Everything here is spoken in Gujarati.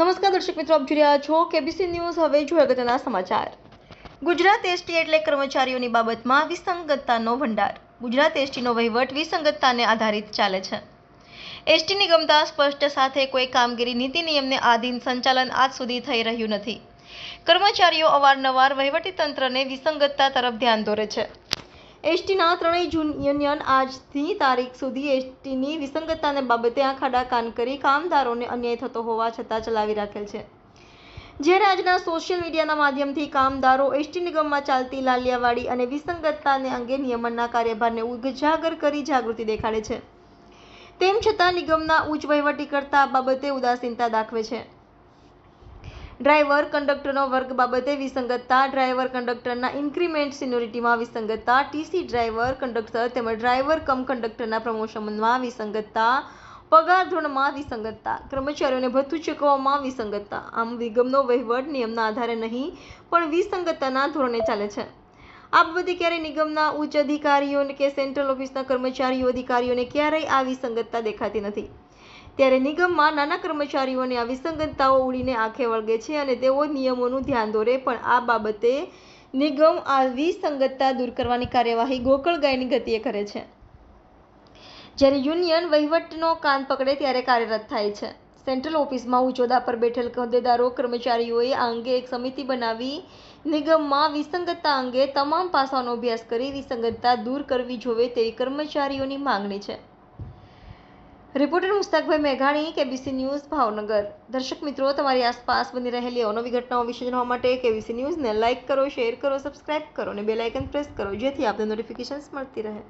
નમસ્કાર દર્શક મિત્રો, આપ જોઈ રહ્યા છો કેબીસી ન્યૂઝ હવે જોઈએ અગત્યના સમાચાર. ગુજરાત એસટી એટલે કર્મચારીઓની બાબતમાં વિસંગતતાનો ભંડાર. ગુજરાત એસટીનો વહીવટ વિસંગતતાને આધારિત ચાલે છે. એસટી નિગમતા સ્પષ્ટ સાથે કોઈ કામગીરી નીતિ નિયમને આધીન સંચાલન આજ સુધી થઈ રહ્યું નથી. કર્મચારીઓ અવારનવાર વહીવટીતંત્રને વિસંગતતા તરફ ધ્યાન દોરે છે. એસટીના ત્રણેય યુનિયન આજથી તારીખ સુધી એસટીની વિસંગતતાને બાબતે આંખ આડા કાન કરી કામદારોને અન્યાય થતો હોવા છતાં ચલાવી રાખેલ છે. જ્યારે આજના સોશિયલ મીડિયાના માધ્યમથી કામદારો એસટી નિગમમાં ચાલતી લાલિયાવાડી અને વિસંગતતાને અંગે નિયમનના કાર્યભારને ઉજાગર કરી જાગૃતિ દેખાડે છે. તેમ છતાં નિગમના ઉચ્ચ વહીવટી કરતા બાબતે ઉદાસીનતા દાખવે છે. ડ્રાઈવર કંડક્ટરનો વર્ગ બાબતે વિસંગતતા, ડ્રાઈવર કંડક્ટરના ઇન્ક્રીમેન્ટ સિન્યોરિટીમાં વિસંગતતા, ટીસી ડ્રાઈવર કંડક્ટર તેમજ ડ્રાઈવર કમ કંડક્ટરના પ્રમોશનમાં વિસંગતતા, પગાર ધોરણમાં વિસંગતતા, કર્મચારીઓને ભથ્થું ચૂકવવામાં વિસંગતતા. આમ નિગમનો વહીવટ નિયમના આધારે નહીં, પણ વિસંગતતાના ધોરણે ચાલે છે. આ બાબતે ક્યારેય નિગમના ઉચ્ચ અધિકારીઓ કે સેન્ટ્રલ ઓફિસના કર્મચારીઓ અધિકારીઓને ક્યારેય આ વિસંગતતા દેખાતી નથી. ત્યારે નિગમમાં નાના કર્મચારીઓને આ વિસંગતતાઓ ઉડીને આંખે વળગે છે અને તેઓ નિયમોનું ધ્યાન દોરે, પણ આ બાબતે નિગમ આ વિસંગતતા દૂર કરવાની કાર્યવાહી ગોકળ ગાયની ગતિએ કરે છે. જ્યારે યુનિયન વહીવટનો કાન પકડે ત્યારે કાર્યરત થાય છે. સેન્ટ્રલ ઓફિસમાં ઉચોદા પર બેઠેલ હોદ્દેદારો, કર્મચારીઓએ આ અંગે એક સમિતિ બનાવી નિગમમાં વિસંગતતા અંગે તમામ પાસાઓનો અભ્યાસ કરી વિસંગતતા દૂર કરવી જોવે તેવી કર્મચારીઓની માંગણી છે. રિપોર્ટર મુસ્તાકભાઈ મેઘાણી, કેબીસી ન્યૂઝ, ભાવનગર. દર્શક મિત્રો, તમારી આસપાસ બની રહેલી અવનવી ઘટનાઓ વિશે જાણવા માટે કેબીસી ન્યૂઝને લાઇક કરો, શેર કરો, સબસ્ક્રાઇબ કરો અને બેલ આઇકન પ્રેસ કરો, જેથી આપને નોટિફિકેશન્સ મળતી રહે.